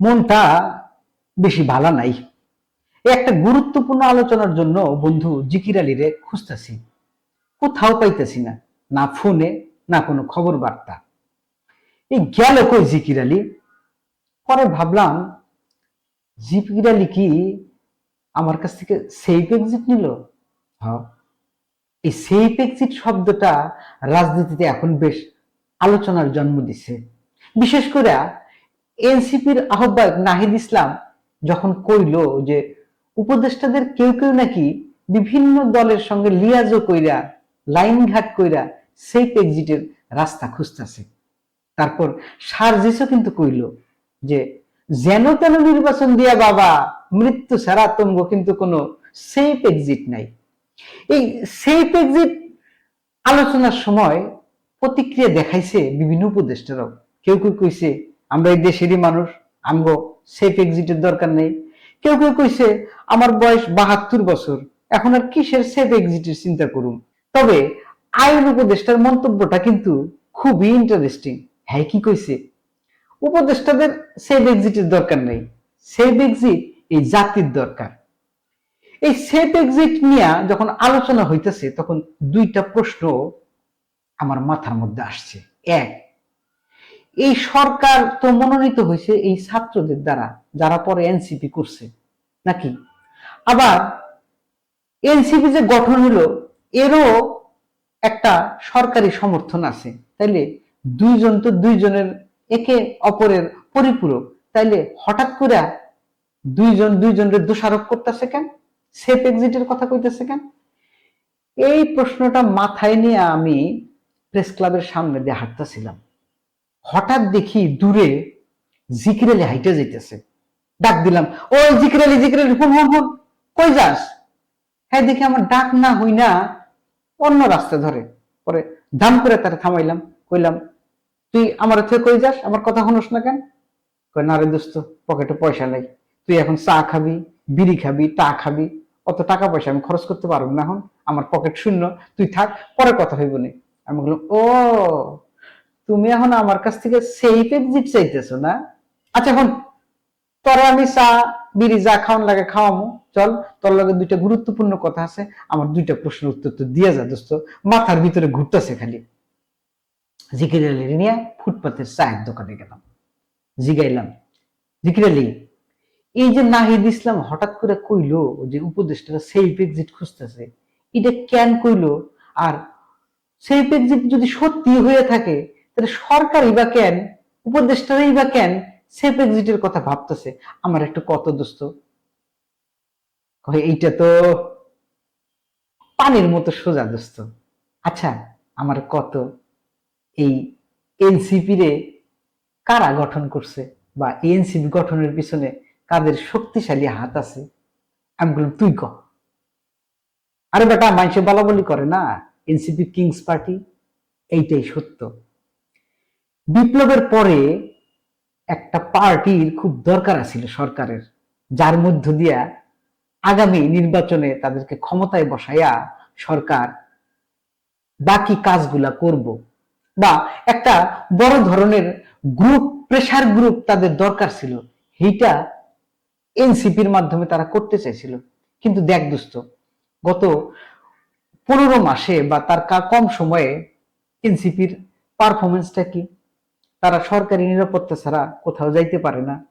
মনটা বেশি ভালো নাই। একটা গুরুত্বপূর্ণ আলোচনার জন্য বন্ধু জিকির আলীরে খুঁজতেছি। কোথাও পাইতেছি না না ফোনে, না কোনো খবর বার্তা এই গেল কই জিকির আলী? পরে ভাবলাম, জিকির আলী কি আমার কাছ থেকে সেফ এক্সিট নিল? হ্যাঁ এই সেফ এক্সিট শব্দটা রাজনীতিতে এখন বেশ আলোচনার জন্ম দিছে। বিশেষ করে এনসিপির আহ্বায়ক নাহিদ ইসলাম যখন কইল যে উপদেষ্টাদের কেউ কেউ নাকি বিভিন্ন দলের সঙ্গে লিয়াজও কইরা, লাইন ঘাট কইরা সেফ এক্সিটের রাস্তা খুঁজতেছে। তারপর সার্জিসও কিন্তু কইল যে, যেন তেন নির্বাচন দিয়া বাবা, মৃত্যু ছাড়া তঙ্গ কিন্তু কোনো সেফ এক্সিট নাই। এই সেফ এক্সিট আলোচনার সময় প্রতিক্রিয়া দেখাইছে বিভিন্ন উপদেষ্টারাও। কেউ কেউ কইছে আমরা এই দেশেরই মানুষ, আমগো সেফ এক্সিটের দরকার নেই। কেউ কেউ কইছে, আমার বয়স বাহাত্তর বছর, এখন আর কিসের সেফ এক্সিটের চিন্তা করুন তবে আইন উপদেষ্টার মন্তব্যটা কিন্তু খুবই ইন্টারেস্টিং হ্যাঁ কি কইছে? উপদেষ্টাদের সেফ এক্সিটের দরকার নেই। সেফ এক্সিট এই জাতির দরকার। এই সেফ এক্সিট নিয়ে যখন আলোচনা হইতেছে, তখন দুইটা প্রশ্ন আমার মাথার মধ্যে আসছে। এক এই সরকার তো মনোনীত হয়েছে এই ছাত্রদের দ্বারা, যারা পরে এনসিপি করছে, নাকি? আবার এনসিপি যে গঠন হলো, এরও একটা সরকারি সমর্থন আছে। তাইলে দুইজন তো দুইজনের একে অপরের পরিপূরক। তাইলে হঠাৎ করে দুইজন দুইজনের দোষারোপ করতেছে কেন? সেফ এক্সিটের কথা কইতেছে কেন? এই প্রশ্নটা মাথায় নিয়ে আমি প্রেস ক্লাবের সামনে দিয়ে হাঁটতেছিলাম। হঠাৎ দেখি দূরে জিকিরালি হাইটে যাইতেছে। ডাক দিলাম, ওই জিকিরালি জিকিরালি হুন হুন হুন, কই যাস? হ্যাঁ দেখি আমার ডাক না হই না, অন্য রাস্তা ধরে। পরে দাম করে তারা থামাইলাম, কইলাম, তুই আমার থেকে কই যাস? আমার কথা শুনোস না কেন? কই, না রে দোস্ত, পকেটে পয়সা নাই। তুই এখন চা খাবি, বিড়ি খাবি, টা খাবি, অত টাকা পয়সা আমি খরচ করতে পারব না এখন। আমার পকেট শূন্য, তুই থাক, পরে কথা হইব নি। আমি বললাম, ও তুমি এখন আমার কাছ থেকে সেফ এক্সিট চাইতেছো না? আচ্ছা এখন তোর আমি চা, বিড়ি যা খাওয়ান লাগে খাওয়ামো। চল, তোর লগে দুইটা গুরুত্বপূর্ণ কথা আছে। আমার দুইটা প্রশ্নের উত্তর তো দিয়ে যা, দোস্ত। মাথার ভিতরে ঘুরতেছে খালি। জিকির আলী নিয়ে, ফুটপাতের চায়ের দোকানে গেলাম। জিগাইলাম, জিকির আলী, এই যে নাহিদ ইসলাম হঠাৎ করে কইলো যে উপদেষ্টারা সেফ এক্সিট খুঁজতেছে, এটা কেন কইলো? আর সেফ এক্সিট যদি সত্যি হয়ে থাকে তাহলে সরকারই বা কেন? উপদেষ্টারাই বা কেন সেফ এক্সিটের কথা ভাবতেছে? আমার একটু কত দোস্ত? এইটা তো পানির মতো সোজা দোস্ত। আচ্ছা আমার কত? এই এনসিপি রে কারা গঠন করছে বা এনসিপি গঠনের পিছনে কাদের শক্তিশালী হাত আছে? আমি বললাম, তুই ক। আরে বেটা, মানুষে বলা বলি করে না। এনসিপি কিংস পার্টি, এইটাই সত্য। বিপ্লবের পরে একটা পার্টির খুব দরকার আছিল সরকারের, যার মধ্য দিয়া আগামী নির্বাচনে তাদেরকে ক্ষমতায় বসাইয়া সরকার বাকি কাজগুলা করব বা একটা বড় ধরনের গ্রুপ প্রেসার গ্রুপ তাদের দরকার ছিল। এইটা এনসিপির মাধ্যমে তারা করতে চাইছিল। কিন্তু দেখ দোস্ত, গত পনেরো মাসে বা তার কম সময়ে এনসিপির পারফরমেন্সটা কি? তারা সরকারি নিরাপত্তা ছাড়া কোথাও যাইতে পারে না।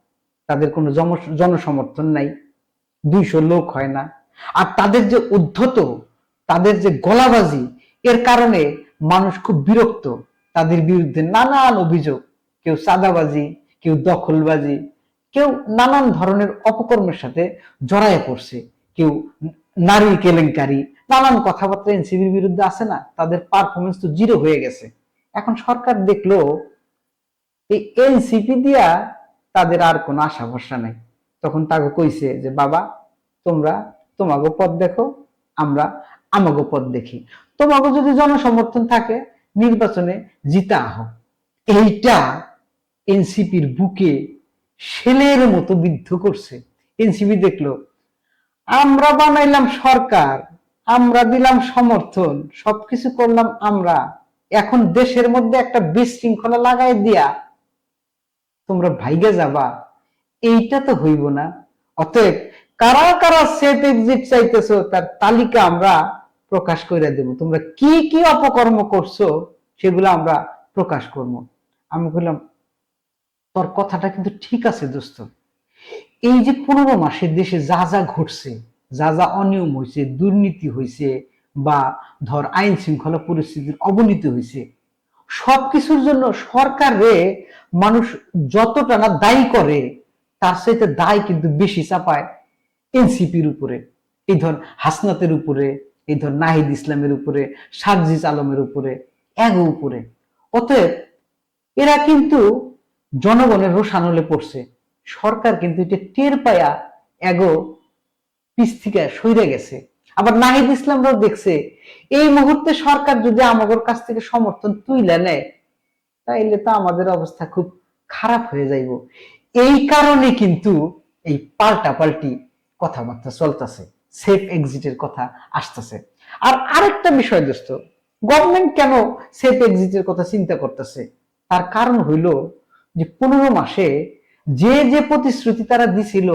তাদের কোনো জনসমর্থন নাই। দুইশো লোক হয় না। আর তাদের যে উদ্ধত, তাদের যে গলাবাজি, এর কারণে মানুষ খুব বিরক্ত। তাদের বিরুদ্ধে নানান অভিযোগ। কেউ চাঁদাবাজি, কেউ দখলবাজি, কেউ নানান ধরনের অপকর্মের সাথে জড়ায় পড়ছে। কেউ নারী কেলেঙ্কারি, নানান কথাবার্তা এনসিবির বিরুদ্ধে আছে না? তাদের পারফরমেন্স তো জিরো হয়ে গেছে। এখন সরকার দেখল এই এনসিপি দিয়া তাদের আর কোনো আশা ভরসা নাই। তখন তাকে কইছে যে, বাবা, তোমরা তোমাগো পথ দেখো, আমরা আমাগো পথ দেখি। তোমাগো যদি জনসমর্থন থাকে, নির্বাচনে জিতা আহ এইটা এনসিপির বুকে শেলের মতো বিদ্ধ করছে। এনসিপি দেখল, আমরা বানাইলাম সরকার, আমরা দিলাম সমর্থন, সবকিছু করলাম আমরা। এখন দেশের মধ্যে একটা বিশৃঙ্খলা লাগাই দিয়া তোমরা ভাইগে যাবা, এইটা তো হইব না। অতএব কারা কারা সেফ এক্সিট চাইতেছো, তার তালিকা আমরা প্রকাশ করে দেব। তোমরা কি কি অপকর্ম করছ, সেগুলো আমরা প্রকাশ করব। আমি বললাম, তোর কথাটা কিন্তু ঠিক আছে দোস্ত। এই যে পনেরো মাসের দেশে যা যা ঘটছে, যা যা অনিয়ম হয়েছে দুর্নীতি হয়েছে বা ধর আইন শৃঙ্খলা পরিস্থিতির অবনতি হয়েছে সবকিছুর জন্য সরকারে মানুষ যতটা না দায়ী করে, তার সাথে দায় কিন্তু বেশি চাপায় এনসিপির উপরে। এই ধর হাসনাতের উপরে, এই ধর নাহিদ ইসলামের উপরে, সার্জিস আলমের উপরে, এগো উপরে। অতএব এরা কিন্তু জনগণের রোষানলে পড়ছে। সরকার কিন্তু এটা টের পায়া এগো পিছ থেকে সইরে গেছে। আবার নাহিদ ইসলামরাও দেখছে, এই মুহূর্তে সরকার যদি আমাদের কাছ থেকে সমর্থন তুইলে নেয়, তাইলে তো আমাদের অবস্থা খুব খারাপ হয়ে যাইব। এই কারণে কিন্তু এই পাল্টা পাল্টি কথাবার্তা চলতেছে সেফ এক্সিটের কথা আসতেছে। আর আরেকটা বিষয় দোস্ত গভর্নমেন্ট কেন সেফ এক্সিটের কথা চিন্তা করতেছে? তার কারণ হইল যে পনেরো মাসে যে যে প্রতিশ্রুতি তারা দিছিল,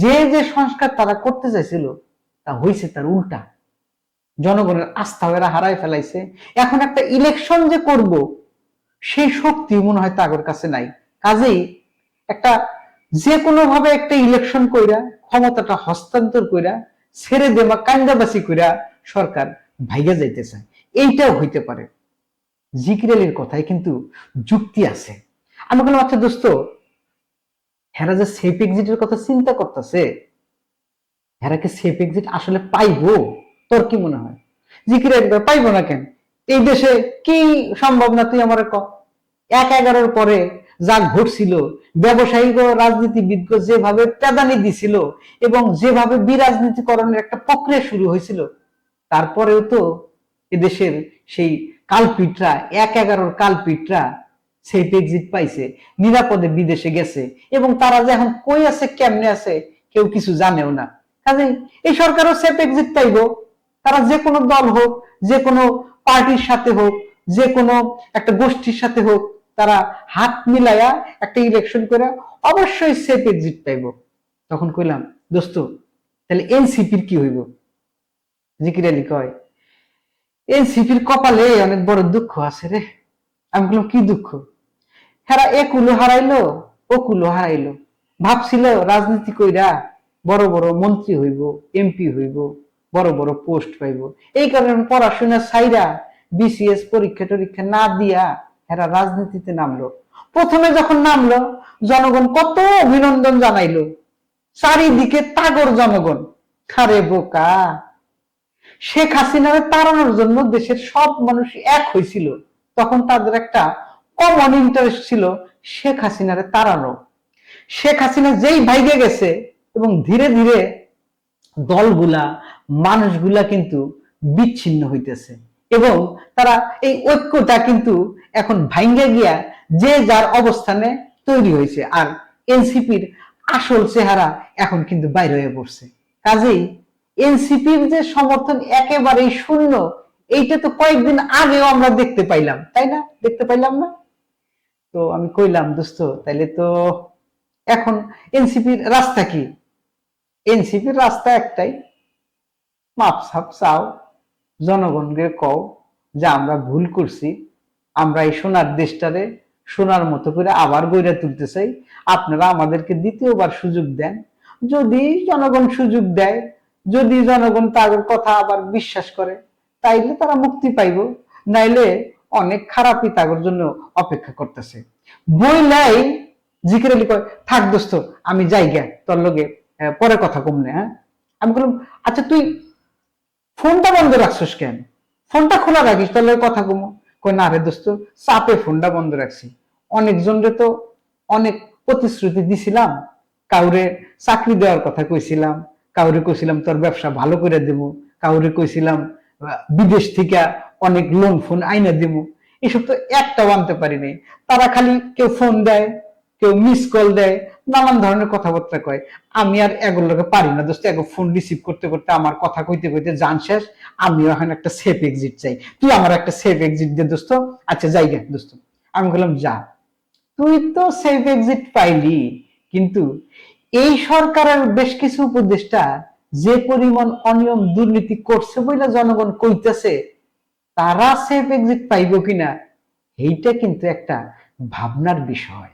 যে যে সংস্কার তারা করতে চাইছিল তা হয়েছে তার উল্টা। জনগণের আস্থা এরা হারাই ফেলাইছে। এখন একটা ইলেকশন যে করব সেই শক্তি মনে হয় তাদের কাছে নাই। কাজেই একটা যে কোনো ভাবে একটা ইলেকশন কইরা, ক্ষমতাটা হস্তান্তর কইরা, ছেড়ে দেবা কান্দাবাসি কইরা সরকার ভাইগা যাইতে চায়। এইটাও হইতে পারে। জিকিরালির কথায় কিন্তু যুক্তি আছে। আমি বললাম আচ্ছা দোস্ত, হেরা যে সেফ এক্সিটের কথা চিন্তা করতেছে কি সেফ এক্সিট আসলে পাইবো? তোর কি মনে হয়? জিকিরালি পাইবো না কেন? এই দেশে কি সম্ভব না তুই আমার এক এগারোর পরে যা ঘটছিল ব্যবসায়িক ও রাজনীতিবিদ যেভাবে প্রাধান্য দিছিল এবং যেভাবে বিরাজনীতিকরণের একটা প্রক্রিয়া শুরু হয়েছিল, তারপরেও তো এদেশের সেই কালপিটরা, এক এগারোর কালপিটরা সেই এক্সিট পাইছে, নিরাপদে বিদেশে গেছে এবং তারা যে এখন কই আছে, কেমনে আছে, কেউ কিছু জানেও না। কাজেই এই সরকারও সেফ এক্সিট পাইব। তারা যে কোনো দল হোক যে কোনো পার্টির সাথে হোক যে কোনো একটা গোষ্ঠীর সাথে হোক, তারা হাত মিলাইয়া একটা ইলেকশন করে অবশ্যই সেফ এক্সিট পাইব। তখন কইলাম, দোস্ত, তাহলে এনসিপির কি হইব? জিকির আলী কয়, এনসিপির কপালে অনেক বড় দুঃখ আছে রে। আমি বললাম কি দুঃখ? হেরা এ কুলো হারাইলো, ও কুলো হারাইলো। ভাবছিল রাজনীতি কইরা বড় বড় মন্ত্রী হইব, এমপি হইব, বড় বড় পোস্ট পাইব। এই কারণে পড়াশোনা সাইরা বিসিএস পরীক্ষা টরীক্ষা না দিয়া এরা রাজনীতিতে নামলো। প্রথমে যখন নামলো, জনগণ কত অভিনন্দন জানাইলো। চারিদিকে তাগর জনগণ। খারে বোকা। শেখ হাসিনারে তাড়ানোর জন্য দেশের সব মানুষ এক হয়েছিল তখন তাদের একটা কমন ইন্টারেস্ট ছিল শেখ হাসিনারে তাড়ানো। শেখ হাসিনা যেই ভাইগে গেছে এবং ধীরে ধীরে দলগুলা, মানুষগুলা কিন্তু বিচ্ছিন্ন হইতেছে। এবং তারা এই ঐক্যটা কিন্তু এখন ভাঙ্গে গিয়া যে যার অবস্থানে তৈরি হয়েছে আর এনসিপির আসল চেহারা এখন কিন্তু বাইরে হয়ে পড়ছে। কাজেই এনসিপির যে সমর্থন একেবারেই শূন্য, এইটা তো কয়েকদিন আগেও আমরা দেখতে পাইলাম, তাই না? দেখতে পাইলাম না? তো আমি কইলাম, দোস্ত, তাইলে তো এখন এনসিপির রাস্তা কি? এনসিপির রাস্তা একটাই। মাপ সাপ চাও, জনগণকে কও যে আমরা ভুল করছি, আমরা এই সোনার দেশটারে সোনার মতো করে আবার গড়ে তুলতে চাই। আপনারা আমাদেরকে দ্বিতীয়বার সুযোগ দেন। যদি জনগণ সুযোগ দেয়, যদি জনগণ তাদের কথা আবার বিশ্বাস করে, তাইলে তারা মুক্তি পাইব। নাইলে অনেক খারাপই তাগর জন্য অপেক্ষা করতেছে। বইলাই জিকির আলী কয়, থাক দোস্ত, আমি যাই গে তোর লগে পরে কথা কমনে হ্যাঁ। আমি বললাম আচ্ছা তুই ফোনটা বন্ধ রাখছিস কেন? ফোনটা খোলা রাখিস, তাহলে কথা কমো। কই, না রে দোস্ত, চাপে ফোনটা বন্ধ রাখছি। অনেকজনরে তো অনেক প্রতিশ্রুতি দিছিলাম। কাউরে চাকরি দেওয়ার কথা কইছিলাম, কাউরে কইছিলাম তোর ব্যবসা ভালো করে দেবো, কাউরে কইছিলাম বিদেশ থেকে অনেক লোন ফোন আইনা দেবো। এসব তো একটাও আনতে পারিনি তারা খালি কেউ ফোন দেয়, কেউ মিস কল দেয় নানান ধরনের কথাবার্তা কয়। আমি আর এগুলোকে পারি না। দোস্ত, এগো ফোন রিসিভ করতে করতে আমার কথা কইতে কইতে জান শেষ। আমিও এখন একটা সেফ এক্সিট চাই। তুই আমার একটা সেফ এক্সিট দে, দোস্ত। আচ্ছা যাই গে, দোস্ত। আমি বললাম, যা। তুই তো সেফ এক্সিট পাইলি, কিন্তু এই সরকারের বেশ কিছু উপদেষ্টা যে পরিমাণ অনিয়ম দুর্নীতি করছে বলে জনগণ কইতেছে, তারা সেফ এক্সিট পাইব কিনা, এইটা কিন্তু একটা ভাবনার বিষয়।